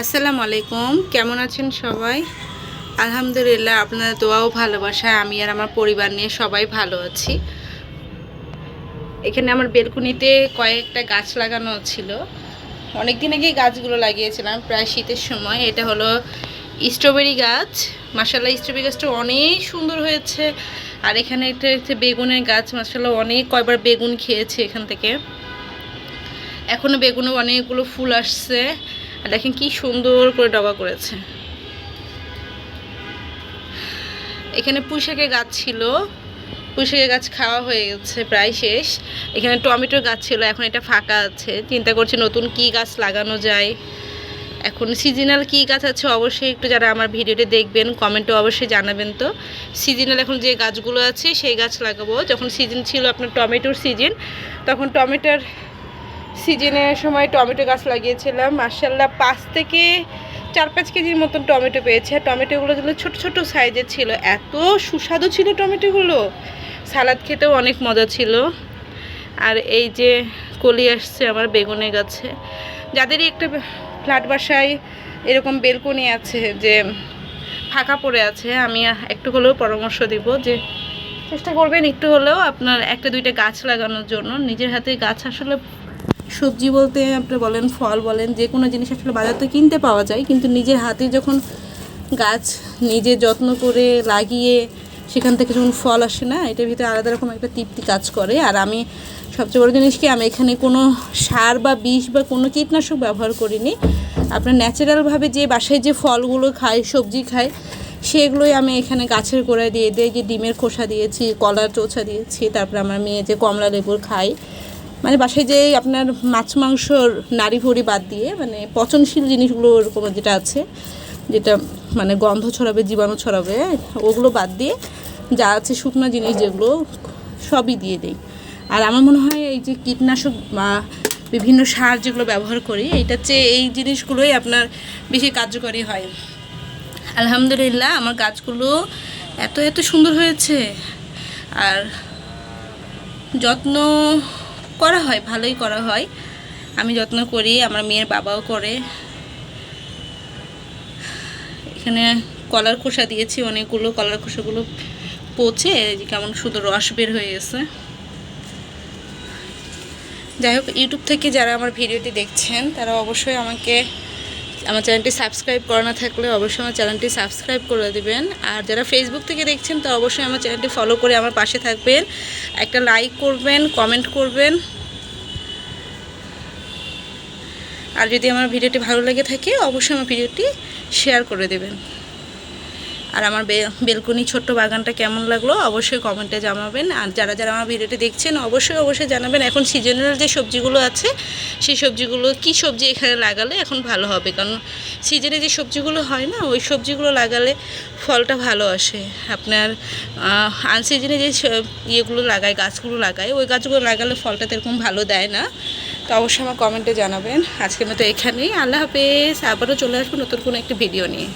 আসসালামু আলাইকুম। কেমন আছেন সবাই? আলহামদুলিল্লাহ, আপনাদের দোয়াও ভালোবাসায় আমি আর আমার পরিবার নিয়ে সবাই ভালো আছি। এখানে আমার বেলকুনিতে কয়েকটা গাছ লাগানো ছিল। অনেক দিন আগেই গাছগুলো লাগিয়েছিলাম, প্রায় শীতের সময়। এটা হলো স্ট্রবেরি গাছ। মাসাল্লাহ স্ট্রবেরি গাছটা অনেক সুন্দর হয়েছে। আর এখানে একটা হচ্ছে বেগুনের গাছ। মাসাল্লাহ অনেক কয়বার বেগুন খেয়েছে এখান থেকে। এখনও বেগুনে অনেকগুলো ফুল আসছে। আর দেখেন কি সুন্দর করে ডগা করেছে। এখানে পুঁইশাকের গাছ ছিল। পুঁইশাকের গাছ খাওয়া হয়ে গেছে প্রায় শেষ। এখানে টমেটোর গাছ ছিল, এখন এটা ফাঁকা আছে। চিন্তা করছি নতুন কি গাছ লাগানো যায়। এখন সিজনাল কি গাছ আছে অবশ্যই একটু যারা আমার ভিডিওটি দেখবেন কমেন্টে অবশ্যই জানাবেন তো। সিজনাল এখন যে গাছগুলো আছে, সেই গাছ লাগাবো। যখন সিজন ছিল আপনার টমেটোর সিজন তখন টমেটোর সিজনের সময় টমেটো গাছ লাগিয়েছিলাম। মার্শাল্লাহ পাঁচ থেকে চার পাঁচ কেজির মতন টমেটো পেয়েছে। আর টমেটোগুলো যেগুলো ছোটো ছোটো সাইজের ছিল, এত সুস্বাদু ছিল টমেটোগুলো। সালাদ খেতেও অনেক মজা ছিল। আর এই যে কলি আসছে আমার বেগুনে গাছে। যাদেরই একটা ফ্ল্যাট বাসায় এরকম বেলকনি আছে যে ফাঁকা পড়ে আছে, আমি একটু হলেও পরামর্শ দিব যে চেষ্টা করবেন একটু হলেও আপনার একটা দুইটা গাছ লাগানোর জন্য। নিজের হাতে গাছ আসলে সবজি বলতে আপনি বলেন, ফল বলেন, যে কোনো জিনিস আসলে বাজার থেকে কিনতে পাওয়া যায়, কিন্তু নিজের হাতে যখন গাছ নিজে যত্ন করে লাগিয়ে সেখান থেকে যখন ফল আসে না, এটার ভিতরে আলাদা রকম একটা তৃপ্তি কাজ করে। আর আমি সবচেয়ে বড় জিনিস কি, আমি এখানে কোনো সার বা বিষ বা কোনো কীটনাশক ব্যবহার করিনি। আপনার ন্যাচারালভাবে যে বাসায় যে ফলগুলো খাই, সবজি খাই, সেগুলোই আমি এখানে গাছের গোড়ায় দিয়ে দিয়ে যে ডিমের খোসা দিয়েছি, কলার চোচা দিয়েছি, তারপরে আমার মেয়ে যে কমলা লেবুর খাই মানে বাসায় যে আপনার মাছ, মাংসর নাড়ি ভুড়ি বাদ দিয়ে মানে পচনশীল জিনিসগুলো ওরকম যেটা আছে, যেটা মানে গন্ধ ছড়াবে, জীবাণু ছড়াবে, ওগুলো বাদ দিয়ে যা আছে শুকনো জিনিস যেগুলো সবই দিয়ে দিই। আর আমার মনে হয় এই যে কীটনাশক বা বিভিন্ন সার যেগুলো ব্যবহার করি, এইটার চেয়ে এই জিনিসগুলোই আপনার বেশি কার্যকরী হয়। আলহামদুলিল্লাহ, আমার গাছগুলো এত এত সুন্দর হয়েছে। আর যত্ন করা হয়, ভালোই করা হয়। আমি যত্ন করি, আমার মেয়ের বাবাও করে। এখানে কলার খোসা দিয়েছি, অনেকগুলো কলার খোসাগুলো পচে কেমন শুধু রস বের হয়ে গেছে। যাই হোক ইউটিউব থেকে যারা আমার ভিডিওটি দেখছেন, তারা অবশ্যই আমাকে আমার চ্যানেলটি সাবস্ক্রাইব করা না থাকলে অবশ্যই আমার চ্যানেলটি সাবস্ক্রাইব করে দেবেন। আর যারা ফেসবুক থেকে দেখছেন, তো অবশ্যই আমার চ্যানেলটি ফলো করে আমার পাশে থাকবেন। একটা লাইক করবেন কমেন্ট করবেন। আর যদি আমার ভিডিওটি ভালো লেগে থাকে, অবশ্যই আমার ভিডিওটি শেয়ার করে দেবেন। আর আমার বেলকুনি ছোট্ট বাগানটা কেমন লাগল অবশ্যই কমেন্টে জানাবেন। আর যারা যারা আমার ভিডিওটি দেখছেন, অবশ্যই অবশ্যই জানাবেন। এখন সিজনাল যে সবজিগুলো আছে, সেই সবজিগুলো কি সবজি এখানে লাগালে এখন ভালো হবে? কারণ সিজনে যে সবজিগুলো হয় না, ওই সবজিগুলো লাগালে ফলটা ভালো আসে। আপনার আনসিজনে যে ইয়েগুলো লাগায়, গাছগুলো লাগায়, ওই গাছগুলো লাগালে ফলটা তেরকম ভালো দেয় না। তো অবশ্যই আমার কমেন্টে জানাবেন। আজকের মতো এখানেই। আল্লাহ হাফেজ। আবারও চলে আসব নতুন কোনো একটি ভিডিও নিয়ে।